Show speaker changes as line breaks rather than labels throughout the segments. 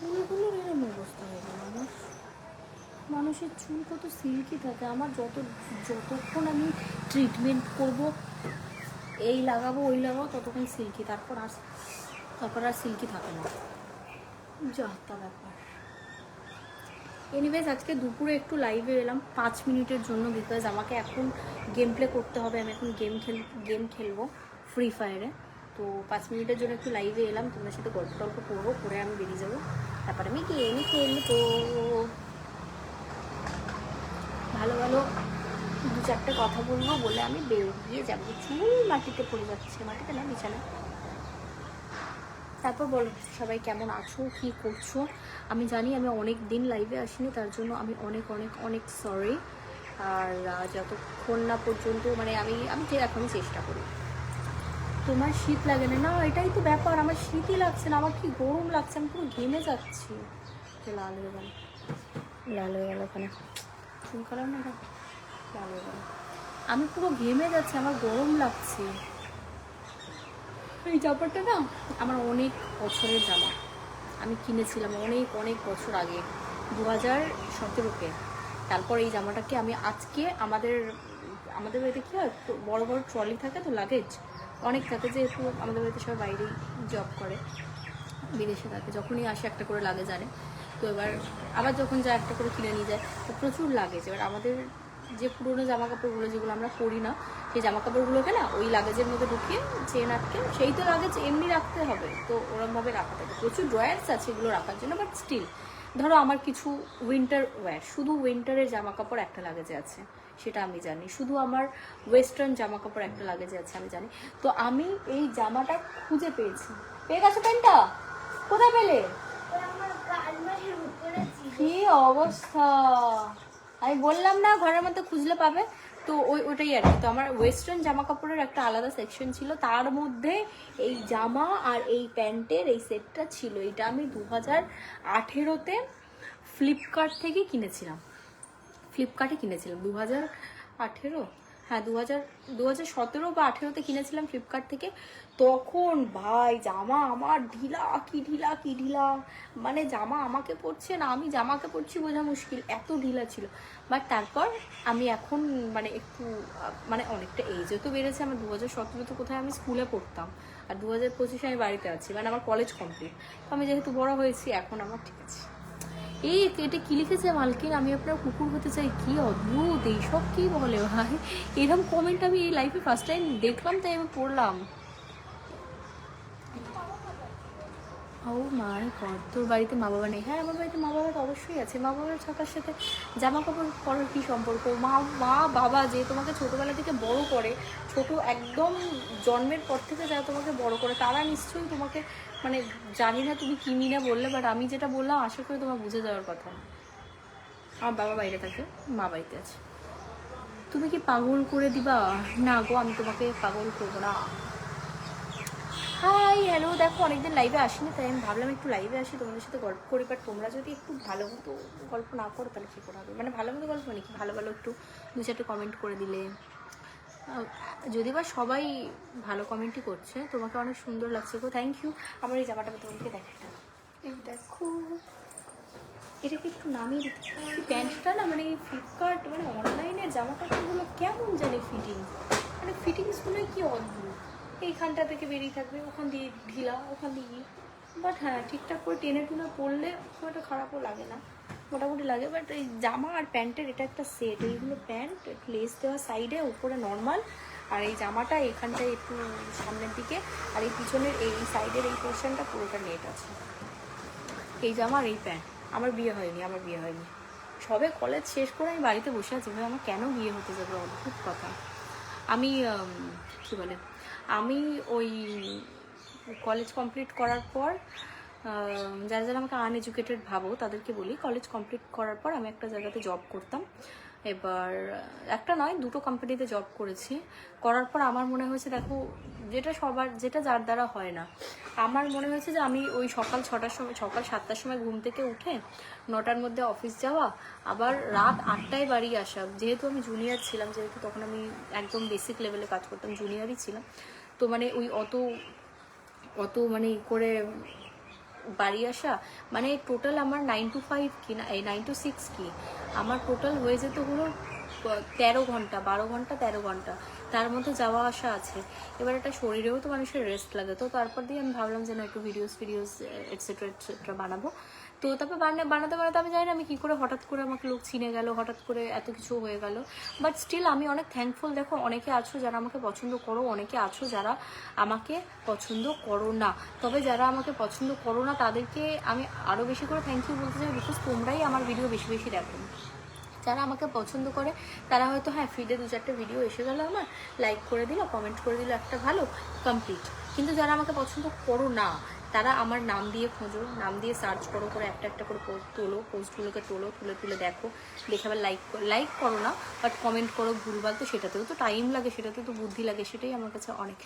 চুলগুলোর এরকম অবস্থা হয়ে গেল আমার মানুষের চুল কত সিল্কি থাকে। আমার যত, যতক্ষণ আমি ট্রিটমেন্ট করব, এই লাগাবো, ওই লাগাবো, ততক্ষণ সিল্কি। তারপর আর তারপর আর সিল্কি থাকে না। যা ব্যাপার। এনিওয়েজ আজকে দুপুরে একটু লাইভে এলাম। পাঁচ মিনিটের জন্য বিকজ আমাকে এখন গেম প্লে করতে হবে। আমি এখন গেম খেল গেম খেলব ফ্রি ফায়ারে তো পাঁচ মিনিটের জন্য একটু লাইভে এলাম। তোমার সাথে গল্প টল্প করব, করে আমি বেরিয়ে যাব। তারপরে আমি গেমই খেলব ভালো ভালো দু চারটে কথা বলব বলে আমি বেরিয়ে যাব। চুল মাটিতে পড়ে যাচ্ছে, মাটিতে না, বিছানা। তারপর বলো, সবাই কেমন আছো, কি করছ? আমি জানি আমি অনেক দিন লাইভে আসিনি, তার জন্য আমি অনেক অনেক অনেক সরি আর যতক্ষণ না পর্যন্ত মানে আমি আমি এখনই চেষ্টা করি। তোমার শীত লাগে না? না, এটাই তো ব্যাপার। আমার শীতই লাগছে না। আমার কি গরম লাগছে? আমি পুরো ঘেমে যাচ্ছি। লাল হয়ে গেল? লাল হয়ে গেল ওখানে। চুল কালার না? লাল হয়ে গেল। আমি পুরো ঘেমে যাচ্ছি। আমার গরম লাগছে। এই জামাটা না, আমার অনেক বছরের জামা। আমি কিনেছিলাম অনেক অনেক বছর আগে। দু হাজার সতেরোতে। তারপর এই জামাটাকে আমি আজকে আমাদের আমাদের বাড়িতে কী হয়? তো বড় বড় ট্রলি থাকে তো লাগেজ। অনেক থাকে যেহেতু আমাদের বাড়িতে সবাই বাইরেই জব করে, বিদেশে থাকে, যখনই আসে একটা করে লাগেজ আনে। তো এবার আবার যখন যায় একটা করে কিনে নিয়ে যায়, তো প্রচুর লাগেজ এবার আমাদের যে পুরোনো জামা কাপড়গুলো যেগুলো আমরা পরি না, সেই জামা কাপড়গুলোকে না ওই লাগেজের মধ্যে ঢুকিয়ে চেন আটকে, সেই তো লাগেজ এমনি রাখতে হবে। তো ওরমভাবে রাখা থাকে। প্রচুর ড্রয়ার্স আছে এগুলো রাখার জন্য বাট স্টিল ধরো আমার কিছু উইন্টার ওয়্যার শুধু উইন্টারের জামা কাপড় একটা লাগেজে আছে। সেটা আমি জানি। শুধু আমার ওয়েস্টার্ন জামা কাপড় একটা লাগেজে আছে আমি জানি। তো আমি এই জামাটা খুঁজে পেয়েছি। পেয়ে গেছো প্যান্টটা? কোথায় পেলে? কি অবস্থা? আমি বললাম না ঘরের মধ্যে খুঁজলে পাবে। তো ওই ওটাই আর কি। তো আমার ওয়েস্টার্ন জামা কাপড়ের একটা আলাদা সেকশন ছিল। তার মধ্যে এই জামা আর এই প্যান্টের এই সেটটা ছিল। এটা আমি দু হাজার আঠেরোতে ফ্লিপকার্ট থেকে কিনেছিলাম। ফ্লিপকার্টে কিনেছিলাম। দু হাজার আঠেরো? হ্যাঁ দু হাজার দু হাজার সতেরো বা আঠেরোতে কিনেছিলাম ফ্লিপকার্ট থেকে। তখন ভাই, জামা আমার ঢিলা, কি ঢিলা কি ঢিলা। মানে জামা আমাকে পড়ছে না, আমি জামাকে পড়ছি বোঝা মুশকিল, এত ঢিলা ছিল। বাট তারপর আমি এখন মানে একটু মানে অনেকটা এজও তো বেড়েছে, আমার দু হাজার সতেরোতে কোথায় আমি স্কুলে পড়তাম। আর দু হাজার পঁচিশে আমি বাড়িতে আছি মানে আমার কলেজ কমপ্লিট তো আমি যেহেতু বড় হয়েছি, এখন আমার ঠিক আছে। এই এটা কি লিখেছে মালকিন? আমি আপনার কুকুর হতে চাই। কি অদ্ভুত, এইসব কি বলে ভাই? এরকম কমেন্ট আমি এই লাইফে ফার্স্ট টাইম দেখলাম, তাই আমি পড়লাম। ও মাই গড তোর বাড়িতে মা বাবা নেই? হ্যাঁ আমার বাড়িতে মা বাবা তো অবশ্যই আছে। মা বাবার থাকার সাথে জামা কাপড় পরার কী সম্পর্ক? মা মা, বাবা যে তোমাকে ছোটোবেলা থেকে বড় করে, ছোট একদম জন্মের পর থেকে যারা তোমাকে বড় করে, তারা নিশ্চয়ই তোমাকে মানে জানি না তুমি কি মিনা বললে বাট আমি যেটা বললাম, আশা করি তোমার বুঝে যাওয়ার কথা। আমার বাবা বাইরে থাকে, মা বাড়িতে আছে। তুমি কি পাগল করে দিবা? না গো, আমি তোমাকে পাগল করব না। হাই হ্যালো দেখো, অনেকদিন লাইভে আসিনি, তাই আমি ভাবলাম একটু লাইভে আসি, তোমাদের সাথে গল্প করি। বাট তোমরা যদি একটু ভালো মতো গল্প না করো, তাহলে কী করে হবে? মানে ভালো মতো গল্প মানে কি? ভালো ভালো একটু দু চারটে কমেন্ট করে দিলে। যদি বা সবাই ভালো কমেন্টই করছে, তোমাকে অনেক সুন্দর লাগছে গো। থ্যাংক ইউ আমার এই জামাটা তোমাকে দেখাটা দেখো। এটাকে একটু নামিয়ে দিতে প্যান্টটা না মানে ফ্লিপকার্ট মানে অনলাইনের জামা কাপড়গুলো কেমন জানি ফিটিং মানে ফিটিংসগুলোই কি অদ্ভুত। এইখানটা থেকে বেরিয়ে থাকবে, ওখান দিয়ে ঢিলা, ওখান দিয়ে বাট হ্যাঁ ঠিকঠাক করে টেনে টুনে পরলে খুব একটা খারাপও লাগে না। মোটামুটি লাগে বাট এই জামা আর প্যান্টের এটা একটা সেট এইগুলো প্যান্ট লেস দেওয়া সাইডে উপরে নর্মাল আর এই জামাটা এখানটায় একটু সামনের দিকে, আর এই পিছনের এই সাইডের এই পোর্শনটা পুরোটা নেট আছে। এই জামা আর এই প্যান্ট। আমার বিয়ে হয়নি, আমার বিয়ে হয়নি। সবে কলেজ শেষ করে আমি বাড়িতে বসে আছি। ভাই, আমার কেন বিয়ে হতে যাবে? অদ্ভুত কথা। আমি কী বলে? আমি ওই কলেজ কমপ্লিট করার পর যারা যারা আমাকে আনএডুকেটেড ভাবো তাদেরকে বলি কলেজ কমপ্লিট করার পর আমি একটা জায়গাতে জব করতাম। এবার, একটা নয়, দুটো কোম্পানিতে জব করেছি। করার পর আমার মনে হয়েছে, দেখো, যেটা সবার, যেটা যার দ্বারা হয় না। আমার মনে হয়েছে যে আমি ওই সকাল ছটার সময়, সকাল সাতটার সময় ঘুম থেকে উঠে নটার মধ্যে অফিস যাওয়া, আবার রাত আটটায় বাড়ি আসা। যেহেতু আমি জুনিয়র ছিলাম, যেহেতু তখন আমি একদম বেসিক লেভেলে কাজ করতাম জুনিয়রই ছিলাম। তো মানে ওই অত অত মানে করে বাড়ি আসা মানে টোটাল আমার নাইন টু ফাইভ কি না, এই নাইন টু সিক্স কি, আমার টোটাল হয়ে যেত হলো তেরো ঘণ্টা, বারো ঘণ্টা, তেরো ঘণ্টা। তার মধ্যে যাওয়া আসা আছে। এবার একটা শরীরেও তো মানুষের রেস্ট লাগে, তো তারপর দিয়ে আমি ভাবলাম যে না, একটু ভিডিওস ভিডিওস এটসেট্রা এটসেট্রা বানাবো। তো তারপর বানা, বানাতে বানাতে আমি জানি না আমি কী করে হঠাৎ করে আমাকে লোক চিনে গেল, হঠাৎ করে এত কিছু হয়ে গেল। বাট স্টিল আমি অনেক থ্যাঙ্কফুল দেখো অনেকে আছো যারা আমাকে পছন্দ করো, অনেকে আছো যারা আমাকে পছন্দ করো না। তবে যারা আমাকে পছন্দ করো না, তাদেরকে আমি আরও বেশি করে থ্যাংক ইউ বলতে চাই বিকজ তোমরাই আমার ভিডিও বেশি বেশি দেখো। যারা আমাকে পছন্দ করে, তারা হয়তো হ্যাঁ ফিডে দু চারটে ভিডিও এসে গেলো আমার লাইক করে দিল কমেন্ট করে দিল, একটা ভালো কমপ্লিট কিন্তু যারা আমাকে পছন্দ করো না, তারা আমার নাম দিয়ে খোঁজো, নাম দিয়ে সার্চ করো, করে একটা একটা করে পোস্ট তোলো পোস্টগুলোকে তোলো, তুলে তুলে দেখো, দেখে আবার লাইক লাইক করো না বাট কমেন্ট করো, ভুলভাল তো সেটাতেও তো টাইম লাগে সেটাতে তো বুদ্ধি লাগে, সেটাই আমার কাছে অনেক।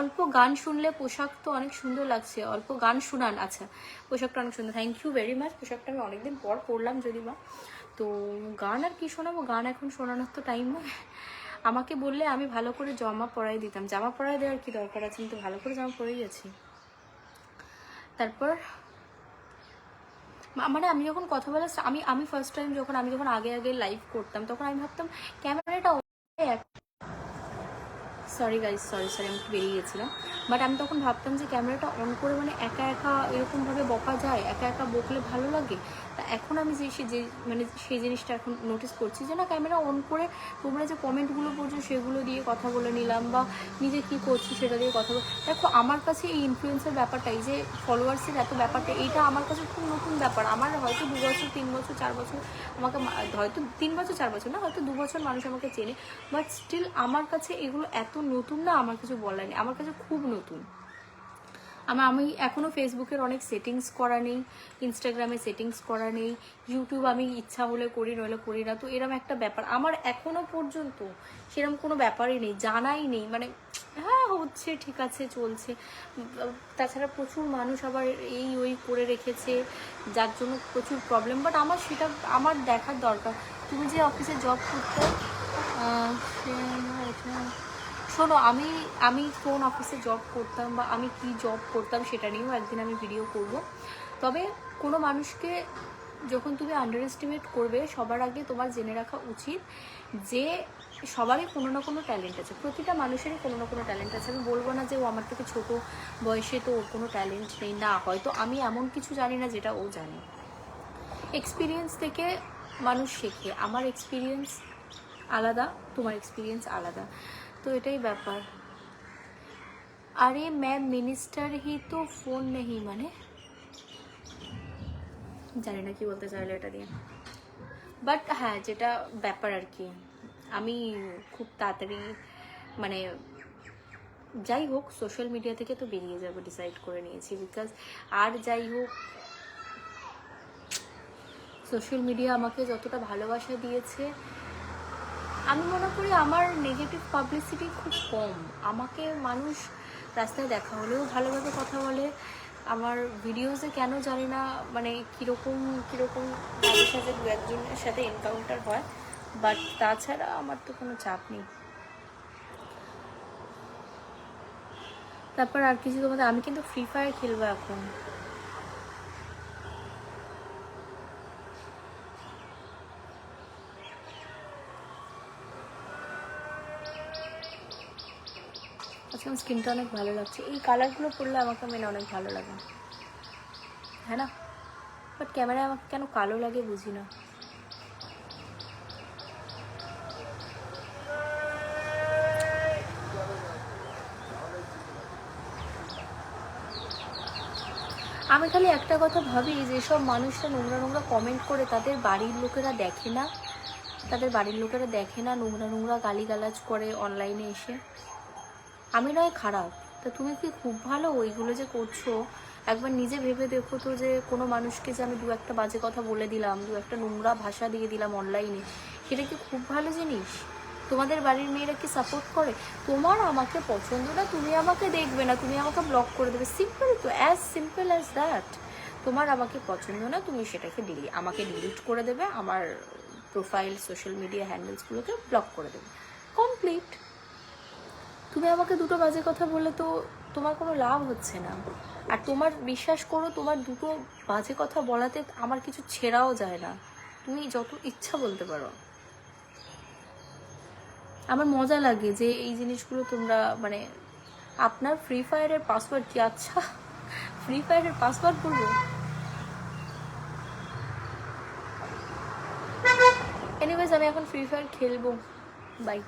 অল্প গান শুনলে পোশাক তো অনেক সুন্দর লাগছে, অল্প গান শুনান আচ্ছা পোশাকটা অনেক সুন্দর থ্যাংক ইউ ভেরি মাচ পোশাকটা আমি অনেকদিন পর পড়লাম যদি বা। তো গান আর কি শোনাবো? গান এখন শোনানোর তো টাইম নেই। আমাকে বললে আমি ভালো করে জামা পরাই দিতাম। জামা পরাই দেওয়ার কি দরকার আছে? আমি তো ভালো করে জামা পরেই আছি। তারপর মানে আমি যখন কথা বলা আমি আমি ফার্স্ট টাইম যখন, আমি যখন আগে আগে লাইভ করতাম, তখন আমি ভাবতাম, ক্যামেরাটা সরি গাইজ সরি সরি আমি একটু বেরিয়ে গেছিলাম। বাট আমি তখন ভাবতাম যে ক্যামেরাটা অন করে মানে একা একা এরকমভাবে বকা যায়, একা একা বকলে ভালো লাগে? তা এখন আমি যে, সে- যে মানে সেই জিনিসটা এখন নোটিস করছি যে না, ক্যামেরা অন করে তোমরা যে কমেন্টগুলো করছ সেগুলো দিয়ে কথা বলে নিলাম বা নিজে কী করছি সেটা দিয়ে কথা বলে দেখো, আমার কাছে এই ইনফ্লুয়েন্সের ব্যাপারটা, এই যে ফলোয়ার্সের এত ব্যাপারটা, এইটা আমার কাছে খুব নতুন ব্যাপার। আমার হয়তো দু বছর, তিন বছর, চার বছর আমাকে হয়তো তিন বছর, চার বছর না, হয়তো দু বছর মানুষ আমাকে চেনে। বাট স্টিল আমার কাছে এগুলো এত নতুন না, আমার কিছু বলার নেই। আমার কাছে খুব নতুন। আমার, আমি এখনও ফেসবুকের অনেক সেটিংস করা নেই ইনস্টাগ্রামে সেটিংস করা নেই ইউটিউব আমি ইচ্ছা হলে করি, নইলে করি না। তো এরম একটা ব্যাপার। আমার এখনও পর্যন্ত সেরকম কোনো ব্যাপারই নেই, জানাই নেই। মানে হ্যাঁ হচ্ছে, ঠিক আছে, চলছে। তাছাড়া প্রচুর মানুষ আবার এই ওই করে রেখেছে, যার জন্য প্রচুর প্রবলেম বাট আমার সেটা, আমার দেখার দরকার। তুমি যে অফিসে জব করতে শোনো, আমি আমি কোন অফিসে জব করতাম বা আমি কি জব করতাম সেটা নিয়েও একদিন আমি ভিডিও করব। তবে কোনো মানুষকে যখন তুমি আন্ডার এস্টিমেট করবে, সবার আগে তোমার জেনে রাখা উচিত যে সবারই কোনো না কোনো ট্যালেন্ট আছে। প্রতিটা মানুষেরই কোনো না কোনো ট্যালেন্ট আছে। আমি বলব না যে ও আমার থেকে ছোট বয়সে তো ওর কোনো ট্যালেন্ট নেই। না, হয়তো আমি এমন কিছু জানি না যেটা ও জানে। এক্সপিরিয়েন্স থেকে মানুষ শেখে। আমার এক্সপিরিয়েন্স আলাদা, তোমার এক্সপিরিয়েন্স আলাদা। তো এটাই ব্যাপার। আরে ম্যাম মিনিস্টার হি তো ফোন নেই মানে? জানি না কি বলতে চাইলো এটা দিয়ে। বাট হ্যাঁ যেটা ব্যাপার আর কি, আমি খুব তাড়াতাড়ি মানে যাই হোক সোশ্যাল মিডিয়া থেকে তো বেরিয়ে যাব ডিসাইড করে নিয়েছি। বিকজ আর যাই হোক সোশ্যাল মিডিয়া আমাকে যতটা ভালোবাসা দিয়েছে আমি মনে করি আমার নেগেটিভ পাবলিসিটি খুব কম। আমাকে মানুষ রাস্তায় দেখা হলেও, ভালোভাবে কথা বলে, আমার ভিডিওসে কেন জানি না মানে কীরকম কীরকম মাঝে সাঝে দু একজনের সাথে এনকাউন্টার হয়। বাট তাছাড়া আমার তো কোনো চাপ নেই। তারপর আর কিছু তোমাদের, আমি কিন্তু ফ্রি ফায়ার খেলব এখন। আমার স্কিনটা অনেক ভালো লাগছে। এই কালারগুলো পরলে আমাকে মেনে অনেক ভালো লাগে। হ্যাঁ না? বাট ক্যামেরায় আমাকে কেন কালো লাগে বুঝি না। আমি খালি একটা কথা ভাবি যেসব মানুষরা নোংরা নোংরা কমেন্ট করে তাদের বাড়ির লোকেরা দেখে না। তাদের বাড়ির লোকেরা দেখে না, নোংরা নোংরা গালিগালাজ করে অনলাইনে এসে। আমি নয়, খারাপ। তা তুমি কি খুব ভালো? ওইগুলো যে করছ, একবার নিজে ভেবে দেখো তো যে কোনো মানুষকে যে আমি দু একটা বাজে কথা বলে দিলাম, দু একটা নোংরা ভাষা দিয়ে দিলাম অনলাইনে সেটা কি খুব ভালো জিনিস? তোমাদের বাড়ির মেয়েরা কি সাপোর্ট করে? তোমার আমাকে পছন্দ না, তুমি আমাকে দেখবে না, তুমি আমাকে ব্লক করে দেবে। সিম্পল তো অ্যাজ সিম্পল অ্যাজ দ্যাট তোমার আমাকে পছন্দ না, তুমি সেটাকে ডিলি আমাকে ডিলিট করে দেবে, আমার প্রোফাইল সোশ্যাল মিডিয়া হ্যান্ডেলসগুলোকে ব্লক করে দেবে। কমপ্লিট তুমি আমাকে দুটো বাজে কথা বলে তো তোমার কোনো লাভ হচ্ছে না। আর তোমার বিশ্বাস করো, তোমার দুটো বাজে কথা বলাতে আমার কিছু ছেঁড়াও যায় না। তুমি যত ইচ্ছা বলতে পারো। আমার মজা লাগে যে এই জিনিসগুলো তোমরা মানে আপনার ফ্রি ফায়ারের পাসওয়ার্ড কি? আচ্ছা ফ্রি ফায়ারের পাসওয়ার্ড বলব? এনিওয়েজ আমি এখন ফ্রি ফায়ার খেলব। বাই